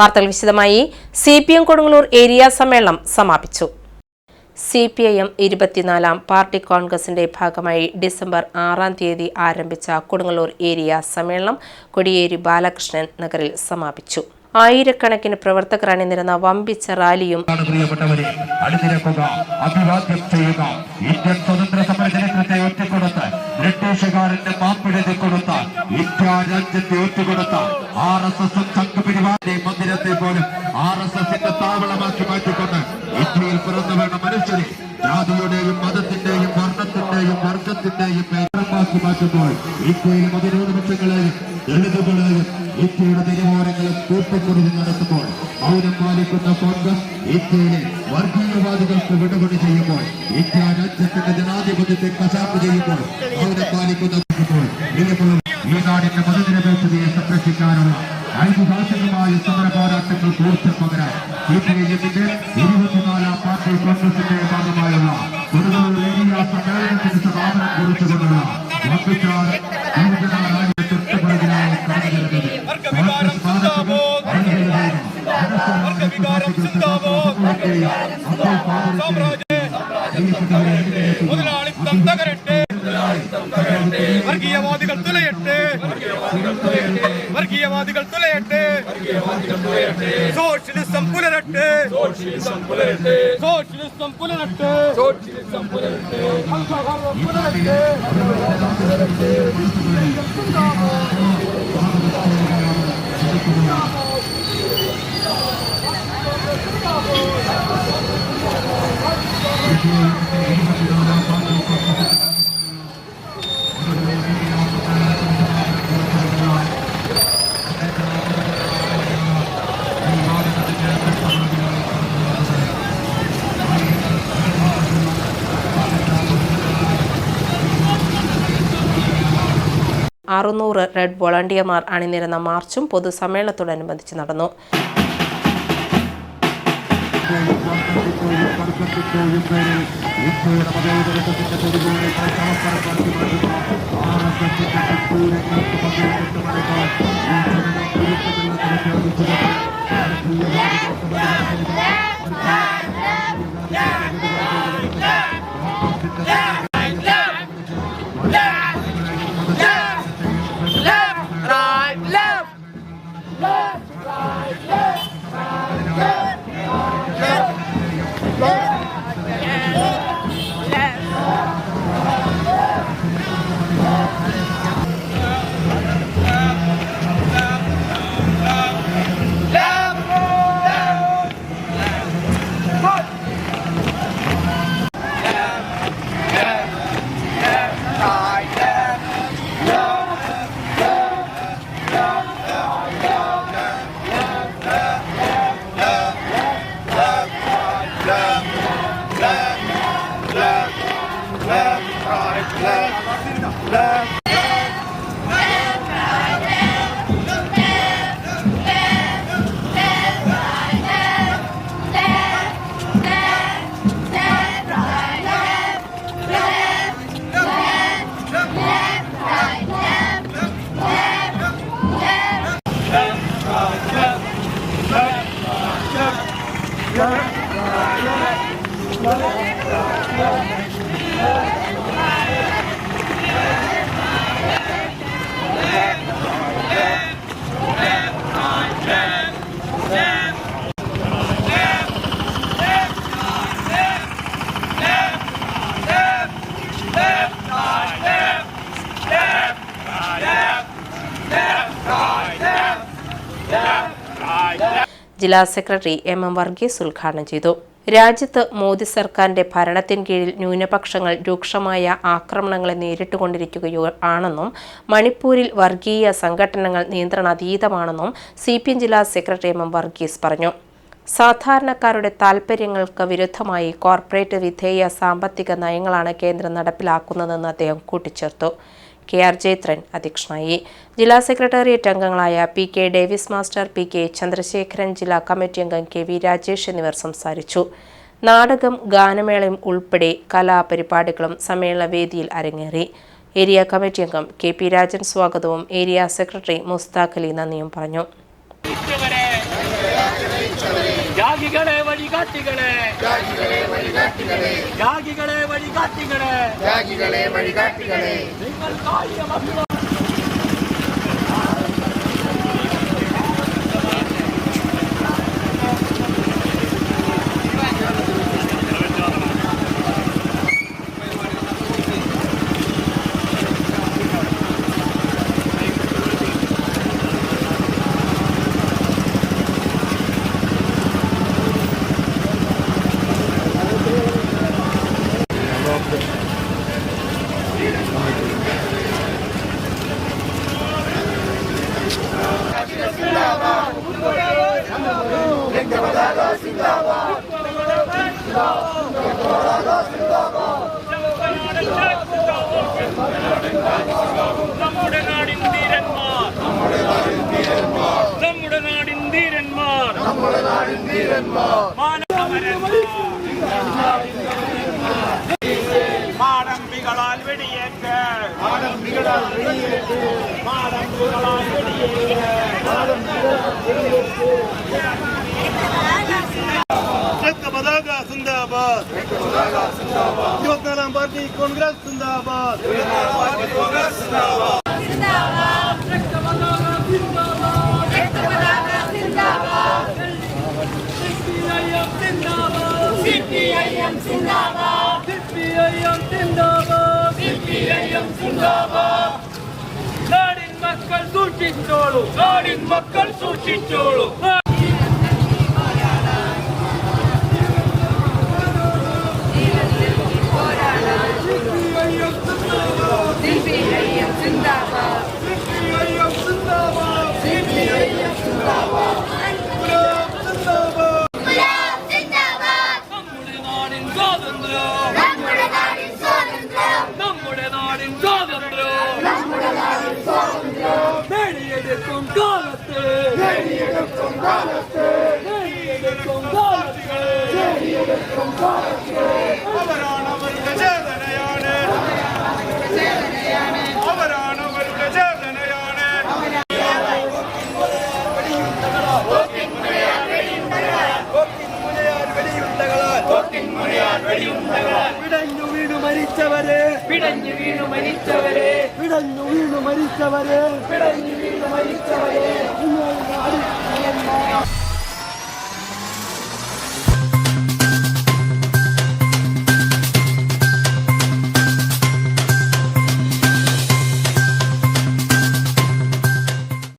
വാർത്തകൾ വിശദമായി C P M Kodungallur area സമ്മേളനം സമാപിച്ചു. സി പി ഐ എം ഇരുപത്തിനാലാം പാർട്ടി കോൺഗ്രസിന്റെ ഭാഗമായി ഡിസംബർ ആറാം തീയതി ആരംഭിച്ച കൊടുങ്ങല്ലൂർ ഏരിയ സമ്മേളനം കൊടിയേരി ബാലകൃഷ്ണൻ നഗറിൽ സമാപിച്ചു. ആയിരക്കണക്കിന് പ്രവർത്തകർ അണിനിരുന്ന വമ്പിച്ച റാലിയും അഭിവാദ്യം ചെയ്യുക. ഇന്ത്യൻ സ്വതന്ത്ര സമര ചരിത്രത്തെ ഒറ്റക്കൊടുത്ത് ബ്രിട്ടീഷുകാരന്റെ മാപ്പിടതി കൊടുത്ത ഇന്ത്യ രാജ്യത്തെ ഒറ്റുകൊടുത്ത ആർ എസ് എസ് സംഘപരിവാറിന്റെ മന്ദിരത്തെ പോലും ആർ എസ് എസിന്റെ താവളമാക്കി മാറ്റിക്കൊണ്ട് ഇന്ത്യയിൽ പിറന്നു വേണ്ട മനുഷ്യരെ ജാതിയുടെയും മതത്തിന്റെയും വർണത്തിന്റെയും വർഗത്തിന്റെയും പേരമാക്കി മാറ്റുമ്പോൾ ഇന്ത്യയിലെ മതന്യൂനപക്ഷങ്ങളെയും ദളിതുകളെയും ഇന്ത്യയുടെ തീരുമാനങ്ങളും കൂട്ടിക്കൊടുത്ത് നടത്തുമ്പോൾ മൗനം പാലിക്കുന്ന കോൺഗ്രസ് ഇന്ത്യയിലെ വർഗീയവാദികൾക്ക് വിടുപടി ചെയ്യുമ്പോൾ ഇന്ത്യ രാജ്യത്തിന്റെ ജനാധിപത്യത്തെ കശാപ്പ് ചെയ്യുമ്പോൾ മൗനം പാലിക്കുന്ന ഈ നാടിന്റെ മതനിരപേക്ഷതയെ സംരക്ഷിക്കാനുള്ള ഐതിഹാസികമായ സമര പോരാട്ടങ്ങൾ ഊർജം പകരാൻ സി ഇരുപത്തിനാലാം പാർട്ടി കോൺഗ്രസിന്റെ ഭാഗമായുള്ള കൊടുങ്ങല്ലൂർ ഏരിയ സമ്മേളനത്തിന് സമാപനം കുറിച്ചുകൊണ്ടുള്ള വമ്പിച്ചാർ சாம்ராஜ்ய முதலாளித்தம் தகரட்டு வர்க்கீயவாதிகள் துளையிட்டு. வர்க்கீயவாதிகள் துளையிட்டு. சோஷிலிசம் புலரட்டு. சோஷிலிசம் புலரட்டு. சோஷிலிசம் புலரட்டு. புலரட்டு. അറുന്നൂറ് റെഡ് വോളണ്ടിയർമാർ അണിനിരുന്ന മാർച്ചും പൊതുസമ്മേളനത്തോടനുബന്ധിച്ച് നടന്നു. ജില്ലാ സെക്രട്ടറി എം എം വർഗീസ് ഉദ്ഘാടനം ചെയ്തു. രാജ്യത്ത് മോദി സർക്കാരിന്റെ ഭരണത്തിൻ കീഴിൽ ന്യൂനപക്ഷങ്ങൾ രൂക്ഷമായ ആക്രമണങ്ങളെ നേരിട്ടുകൊണ്ടിരിക്കുകയാണെന്നും മണിപ്പൂരിൽ വർഗീയ സംഘടനകൾ നിയന്ത്രണാതീതമാണെന്നും സി പി എം ജില്ലാ സെക്രട്ടറി എം എം വർഗീസ് പറഞ്ഞു. സാധാരണക്കാരുടെ താൽപ്പര്യങ്ങൾക്ക് വിരുദ്ധമായി കോർപ്പറേറ്റ് വിധേയ സാമ്പത്തിക നയങ്ങളാണ് കേന്ദ്രം നടപ്പിലാക്കുന്നതെന്ന് അദ്ദേഹം കൂട്ടിച്ചേർത്തു. കെ ആർ ജയത്രൻ അധ്യക്ഷനായി. ജില്ലാ സെക്രട്ടേറിയറ്റ് അംഗങ്ങളായ P K Davis master P K Chandrasekharan ജില്ലാ കമ്മിറ്റി അംഗം കെ വി രാജേഷ് എന്നിവർ സംസാരിച്ചു. നാടകം ഗാനമേളയും ഉൾപ്പെടെ കലാപരിപാടികളും സമ്മേളന വേദിയിൽ അരങ്ങേറി. ഏരിയ കമ്മിറ്റി അംഗം കെ പി രാജൻ സ്വാഗതവും ഏരിയ സെക്രട്ടറി മുസ്താഖ് അലി നന്ദിയും പറഞ്ഞു. தியாகிகளே வழிகாட்டிகளே. தியாகிகளே வழிகாட்டிகளே. தியாகிகளே வழிகாட்டிகளே. தியாகிகளே வழிகாட்டிகளே. நீங்கள் காரிய നമ്മുടെ നാടിൻ ധീരന്മാർ നമ്മുടെ നാടിൻ ധീരന്മാർ മാടമ്പികളാൽ വെടിയേറ്റ് മാടമ്പികളാൽ പതാക സിന്ദാബാദ് ഇരുപത്തിനാലാം പാർട്ടി കോൺഗ്രസ് സിന്ദാബാദ് നാടിൻ മക്കൾ സൂക്ഷിച്ചോളൂ നാടിൻ മക്കൾ സൂക്ഷിച്ചോളൂ സ്വാതന്ത്ര്യം നമ്മുടെ നാടിൻ സ്വാതന്ത്ര്യം നേടിയെടുക്കും കാലത്ത് നേടിയെടുക്കും കാലത്ത് പിടഞ്ഞു വീണു മരിച്ചവരെ. പിടഞ്ഞു വീണു മരിച്ചവരെ. പിടഞ്ഞു വീണു മരിച്ചവരെ. പിടഞ്ഞു വീണു മരിച്ചവരെ.